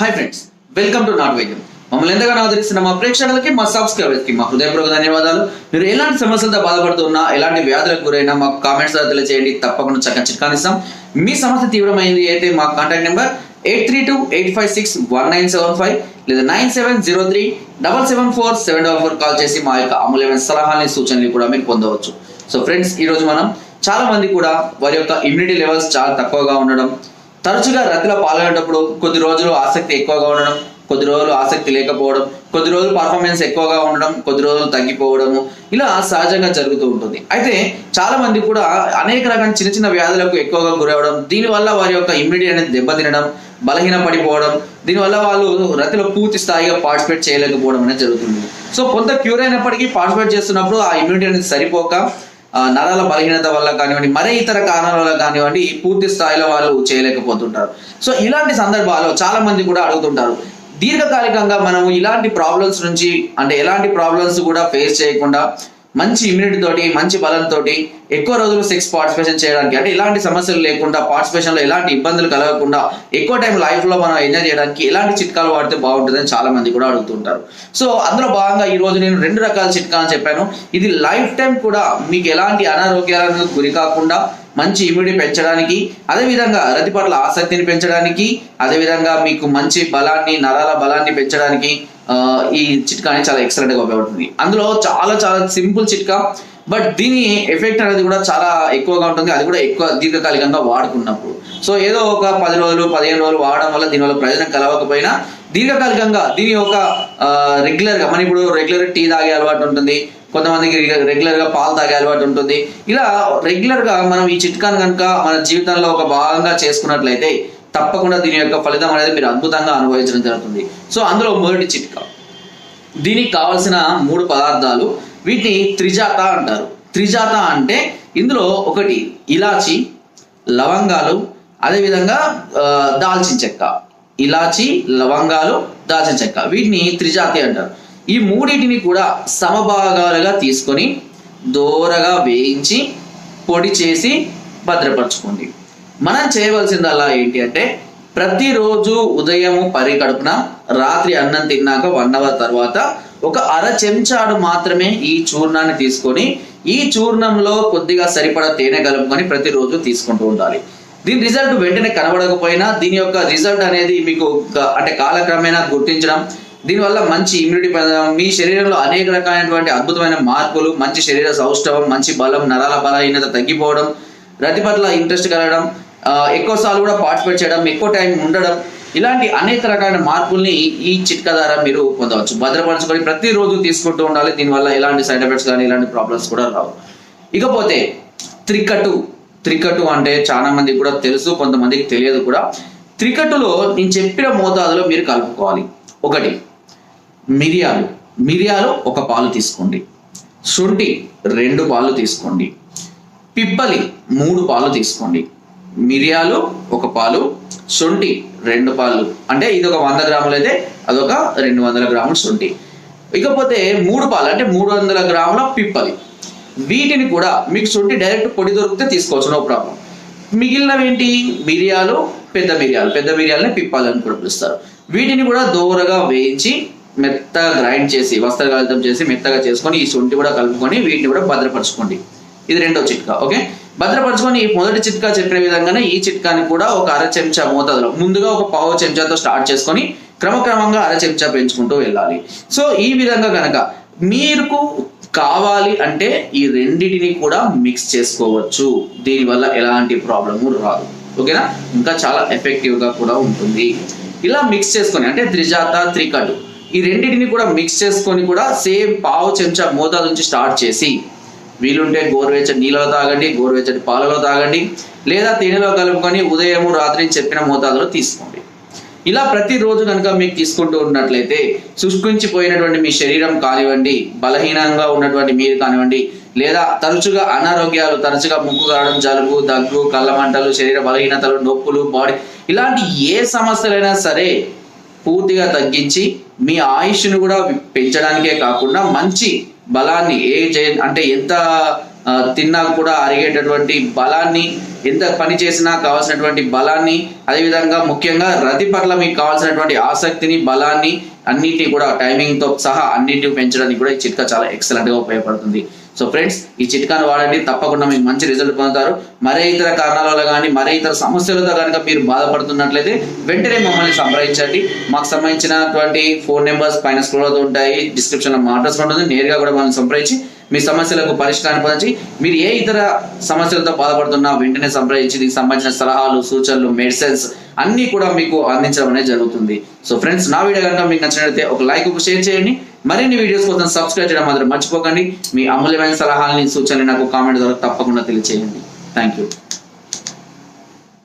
Hi friends welcome to నాట్ వైద్యం మమ్మల్ని ఎంతగానో ఆదరిస్తున్న మా ప్రేక్షకులకి మా సబ్స్క్రైబర్స్కి మా హృదయపూర్వక ధన్యవాదాలు. మీరు ఎలాంటి సమస్యలతో బాధపడుతున్నా ఎలాంటి వ్యాధులకు గురైనా మాకు కామెంట్స్ తెలియజేయండి తప్పకుండా చక్కగా చిట్కానిస్తాం. మీ సమస్య తీవ్రమైంది అయితే మా contact number eight three two eight five six one nine seven five లేదా nine seven zero three double seven four seven double four call చేసి మా యొక్క అమూల్యమైన సలహాలని సూచనలు కూడా మీరు పొందవచ్చు. సో ఫ్రెండ్స్ ఈ రోజు మనం చాలా మంది కూడా వారి యొక్క ఇమ్యూనిటీ లెవెల్స్ చాలా తక్కువగా ఉండడం తరచుగా రతిలో పాల్గొనేటప్పుడు కొద్ది రోజులు ఆసక్తి ఎక్కువగా ఉండడం కొద్ది రోజులు ఆసక్తి లేకపోవడం కొద్ది రోజులు పర్ఫార్మెన్స్ ఎక్కువగా ఉండడం కొద్ది రోజులు తగ్గిపోవడము ఇలా సహజంగా జరుగుతూ ఉంటుంది. అయితే చాలా మంది కూడా అనేక రకాల చిన్న చిన్న వ్యాధులకు ఎక్కువగా గురవడం దీనివల్ల వారి యొక్క ఇమ్యూనిటీ అనేది దెబ్బతినడం బలహీన పడిపోవడం దీనివల్ల వాళ్ళు రతిలో పూర్తి స్థాయిగా పార్టిసిపేట్ చేయలేకపోవడం అనేది జరుగుతుంది. సో కొంత క్యూర్ అయినప్పటికీ పార్టిసిపేట్ చేస్తున్నప్పుడు ఆ ఇమ్యూనిటీ అనేది సరిపోక నరాల బలహీనత వల్ల కానివ్వండి మరే ఇతర కారణాల వల్ల కానివ్వండి పూర్తి స్థాయిలో వాళ్ళు చేయలేకపోతుంటారు. సో ఇలాంటి సందర్భాల్లో చాలా మంది కూడా అడుగుతుంటారు దీర్ఘకాలికంగా మనము ఇలాంటి ప్రాబ్లమ్స్ నుంచి అంటే ఎలాంటి ప్రాబ్లమ్స్ కూడా ఫేస్ చేయకుండా మంచి ఇమ్యూనిటీ తోటి మంచి బలంతో ఎక్కువ రోజులు సెక్స్ పార్టిసిపేషన్ చేయడానికి అంటే ఇలాంటి సమస్యలు లేకుండా పార్టిసిపేషన్లో ఎలాంటి ఇబ్బందులు కలగకుండా ఎక్కువ టైం లైఫ్లో మనం ఎంజాయ్ చేయడానికి ఎలాంటి చిట్కాలు వాడితే బాగుంటుందని చాలా మంది కూడా అడుగుతుంటారు. సో అందులో భాగంగా ఈ రోజు నేను రెండు రకాల చిట్కాలు చెప్పాను. ఇది లైఫ్ టైం కూడా మీకు ఎలాంటి అనారోగ్యాలకు గురి కాకుండా మంచి ఇమ్యూనిటీ పెంచడానికి అదేవిధంగా రతి పట్ల ఆసక్తిని పెంచడానికి అదేవిధంగా మీకు మంచి బలాన్ని నరాల బలాన్ని పెంచడానికి ఈ చిట్కా అనేది చాలా ఎక్సలెంట్గా ఉపయోగపడుతుంది. అందులో చాలా చాలా సింపుల్ చిట్కా బట్ దీని ఎఫెక్ట్ అనేది కూడా చాలా ఎక్కువగా ఉంటుంది. అది కూడా ఎక్కువ దీర్ఘకాలికంగా వాడుకున్నప్పుడు. సో ఏదో ఒక పది రోజులు పదిహేను రోజులు వాడడం వల్ల దీనివల్ల ప్రయోజనం కలవకపోయినా దీర్ఘకాలికంగా దీని ఒక రెగ్యులర్గా మనం మన ఇప్పుడు రెగ్యులర్ టీ తాగే అలవాటు ఉంటుంది. కొంతమందికి రెగ్యులర్గా పాలు తాగే అలవాటు ఉంటుంది. ఇలా రెగ్యులర్గా మనం ఈ చిట్కాను కనుక మన జీవితంలో ఒక భాగంగా చేసుకున్నట్లయితే తప్పకుండా దీని యొక్క ఫలితం అనేది మీరు అద్భుతంగా అనుభవించడం జరుగుతుంది. సో అందులో మొదటి చిట్కా. దీనికి కావలసిన మూడు పదార్థాలు వీటిని త్రిజాత అంటారు. త్రిజాత అంటే ఇందులో ఒకటి ఇలాచి లవంగాలు అదేవిధంగా దాల్చిన చెక్క. ఇలాచి లవంగాలు దాల్చిన చెక్క. వీటిని త్రిజాతి అంటారు. ఈ మూడింటిని కూడా సమభాగాలుగా తీసుకొని దోరగా వేయించి పొడి చేసి భద్రపరచుకోండి. మనం చేయవలసిందల్లా ఏంటి అంటే ప్రతిరోజు ఉదయం పరికడుపున రాత్రి అన్నం తిన్నాక వన్ అవర్ తర్వాత ఒక అర చెంచాడు మాత్రమే ఈ చూర్ణాన్ని తీసుకొని ఈ చూర్ణంలో కొద్దిగా సరిపడా తేనె కలుపుకొని ప్రతిరోజు తీసుకుంటూ ఉండాలి. దీని రిజల్ట్ వెంటనే కనబడకపోయినా దీని యొక్క రిజల్ట్ అనేది మీకు అంటే కాలక్రమేణా గుర్తించడం దీనివల్ల మంచి ఇమ్యూనిటీ పెరగడం మీ శరీరంలో అనేక రకాలైనటువంటి అద్భుతమైన మార్పులు మంచి శరీర సౌష్ఠవం మంచి బలం నరాల బలహీనత తగ్గిపోవడం రతి పట్ల ఇంట్రెస్ట్ కలగడం ఎక్కువ సార్లు కూడా పార్టిసిపేట్ చేయడం ఎక్కువ టైం ఉండడం ఇలాంటి అనేక రకాల మార్పుల్ని ఈ చిట్కా ద్వారా మీరు పొందవచ్చు. భద్రపరచుకొని ప్రతిరోజు తీసుకుంటూ ఉండాలి. దీనివల్ల ఎలాంటి సైడ్ ఎఫెక్ట్స్ కానీ ఇలాంటి ప్రాబ్లమ్స్ కూడా రావు. ఇకపోతే త్రికటు త్రికటు అంటే చాలా మందికి కూడా తెలుసు కొంతమందికి తెలియదు కూడా. త్రికటులో నేను చెప్పిన మోతాదులో మీరు కలుపుకోవాలి. ఒకటి మిరియాలు. మిరియాలు ఒక పాలు తీసుకోండి. శుంఠి రెండు పాలు తీసుకోండి. పిప్పలి మూడు పాలు తీసుకోండి. మిరియాలు ఒక పాలు శొంఠి రెండు పాలు. అంటే ఇది ఒక వంద గ్రాములు అయితే అదొక రెండు వందల గ్రాముల శొంఠి. ఇకపోతే మూడు పాలు అంటే మూడు వందల గ్రాముల పిప్పలి. వీటిని కూడా మీకు శొంఠి డైరెక్ట్ పొడి దొరికితే తీసుకోవచ్చు నో ప్రాబ్లం. మిగిలినవి ఏంటి? మిరియాలు పెద్ద మిరియాలు. పెద్ద మిరియాలని పిప్పాలు అని కూడా పిలుస్తారు. వీటిని కూడా దూరగా వేయించి మెత్తగా గ్రైండ్ చేసి వస్త్రగాలితం చేసి మెత్తగా చేసుకొని ఈ శొంఠి కూడా కలుపుకొని వీటిని కూడా భద్రపరచుకోండి. ఇది రెండో చిట్కా ఓకే? భద్రపరచుకొని మొదటి చిట్కా చెప్పిన విధంగానే ఈ చిట్కాని కూడా ఒక అర చెంచా మోతాదులో ముందుగా ఒక పావు చెంచాతో స్టార్ట్ చేసుకొని క్రమక్రమంగా అర చెంచా పెంచుకుంటూ వెళ్ళాలి. సో ఈ విధంగా కనుక మీకు కావాలి అంటే ఈ రెండిటిని కూడా మిక్స్ చేసుకోవచ్చు. దీనివల్ల ఎలాంటి ప్రాబ్లము రాదు. ఓకేనా? ఇంకా చాలా ఎఫెక్టివ్గా కూడా ఉంటుంది. ఇలా మిక్స్ చేసుకొని అంటే త్రిజాత త్రికటు ఈ రెండింటిని కూడా మిక్స్ చేసుకొని కూడా సేమ్ పావు చెంచా మోతాదు నుంచి స్టార్ట్ చేసి వీలుంటే గోరువెచ్చటి నీళ్ళలో తాగండి గోరువెచ్చటి పాలలో తాగండి లేదా తేనెలో కలుపుకొని ఉదయము రాత్రి చెప్పిన మోతాదులో తీసుకోండి. ఇలా ప్రతిరోజు కనుక మీకు తీసుకుంటూ ఉన్నట్లయితే శుష్కించిపోయినటువంటి మీ శరీరం కానివ్వండి బలహీనంగా ఉన్నటువంటి మీరు కానివ్వండి లేదా తరచుగా అనారోగ్యాలు తరచుగా ముక్కు కావడం జలుబు దగ్గు కళ్ళ మంటలు శరీర బలహీనతలు నొప్పులు బాడీ ఇలాంటి ఏ సమస్యలైనా సరే పూర్తిగా తగ్గించి మీ ఆయుష్ను కూడా పెంచడానికే కాకుండా మంచి బలాన్ని ఏ అంటే ఎంత తిన్నా కూడా అరిగేటటువంటి బలాన్ని ఎంత పని చేసినా కావాల్సినటువంటి బలాన్ని అదేవిధంగా ముఖ్యంగా రతి పట్ల మీకు కావాల్సినటువంటి ఆసక్తిని బలాన్ని అన్నిటిని కూడా టైమింగ్తో సహా అన్నింటిని పెంచడానికి కూడా ఈ చిట్కా చాలా ఎక్సలెంట్గా ఉపయోగపడుతుంది. సో ఫ్రెండ్స్ ఈ చిట్కాను వాడండి తప్పకుండా మీకు మంచి రిజల్ట్ పొందుతారు. మరే ఇతర కారణాల వల్ల కానీ మరే ఇతర సమస్యలతో కనుక మీరు బాధపడుతున్నట్లయితే వెంటనే మమ్మల్ని సంప్రదించండి. మాకు సంబంధించినటువంటి ఫోన్ నెంబర్స్ పైన స్క్రోల్ అవుతూ ఉంటాయి. డిస్క్రిప్షన్లో మా అడ్రస్ ఉంటుంది. నేరుగా కూడా మమ్మల్ని సంప్రదించి మీ సమస్యలకు పరిష్కారం పొందించి మీరు ఏ ఇతర సమస్యలతో బాధపడుతున్నా వెంటనే సంప్రదించి దీనికి సంబంధించిన సలహాలు సూచనలు మెడిసిన్స్ అన్ని కూడా మీకు అందించడం అనేది జరుగుతుంది. సో ఫ్రెండ్స్ నా వీడియో కనుక మీకు నచ్చినట్లయితే ఒక లైక్ ఒక షేర్ చేయండి. మరిన్ని వీడియోస్ కోసం సబ్స్క్రైబ్ చేయడం మాత్రం మర్చిపోకండి. మీ అమూల్యమైన సలహాలని సూచనలు నాకు కామెంట్ ద్వారా తప్పకుండా తెలియజేయండి థ్యాంక్ యూ